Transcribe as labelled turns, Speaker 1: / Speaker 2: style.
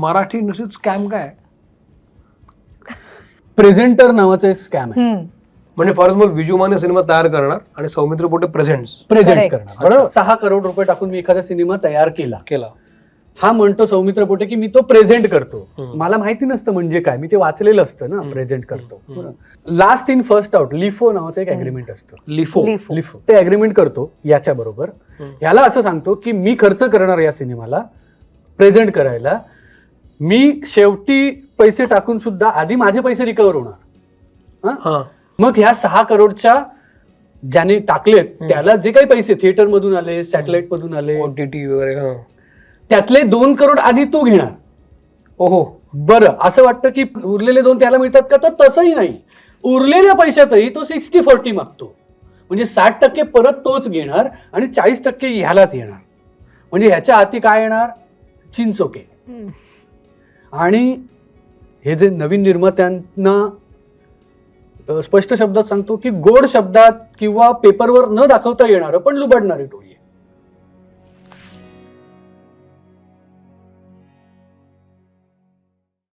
Speaker 1: मराठी इंडस्ट्रीत स्कॅम काय? आहे?
Speaker 2: प्रेझेंटर नावाचं एक स्कॅम आहे.
Speaker 1: म्हणजे for example Viju Mane cinema तयार करणार आणि Saumitra Pote presents
Speaker 2: present
Speaker 3: Correct.
Speaker 2: करणार. बरोबर? सहा करोड रुपये टाकून मी एखादा सिनेमा तयार केला.
Speaker 1: केला.
Speaker 2: हा म्हणतो सौमित्र पोटे की मी तो प्रेझेंट करतो. मला माहिती नसतं म्हणजे काय. मी ते वाचलेलं असतं ना प्रेझेंट करतो. Last in first out LIFO नावाचं एक अग्रीमेंट असतं.
Speaker 1: LIFO
Speaker 3: LIFO.
Speaker 2: ते अग्रीमेंट करतो याच्या बरोबर
Speaker 1: हम्म.
Speaker 2: याला असं सांगतो की मी खर्च करणार या सिनेमाला प्रेझेंट करायला मी शेवटी पैसे टाकून सुद्धा आधी माझे पैसे रिकवर होणार. हा? मग ह्या सहा करोडच्या ज्याने टाकलेत त्याला जे काही पैसे थिएटर मधून आले सॅटेलाइट मधून आले
Speaker 1: ओटीटी वगैरे हा.
Speaker 2: त्यातले दोन करोड आधी तू घेणार.
Speaker 1: ओहो.
Speaker 2: बरं असं वाटतं की उरलेले दोन त्याला मिळतात का? तर तसंही नाही. उरलेल्या पैशातही तो सिक्स्टी फोर्टी मागतो. म्हणजे साठ टक्के परत तोच घेणार आणि चाळीस टक्के ह्यालाच येणार म्हणजे ह्याच्या हाती काय येणार? चिंचोके. आणि हे जे नवीन निर्मात्यांना स्पष्ट शब्दात सांगतो की गोड शब्दात किंवा पेपरवर न दाखवता येणारं पण लुबडणारी टोळी.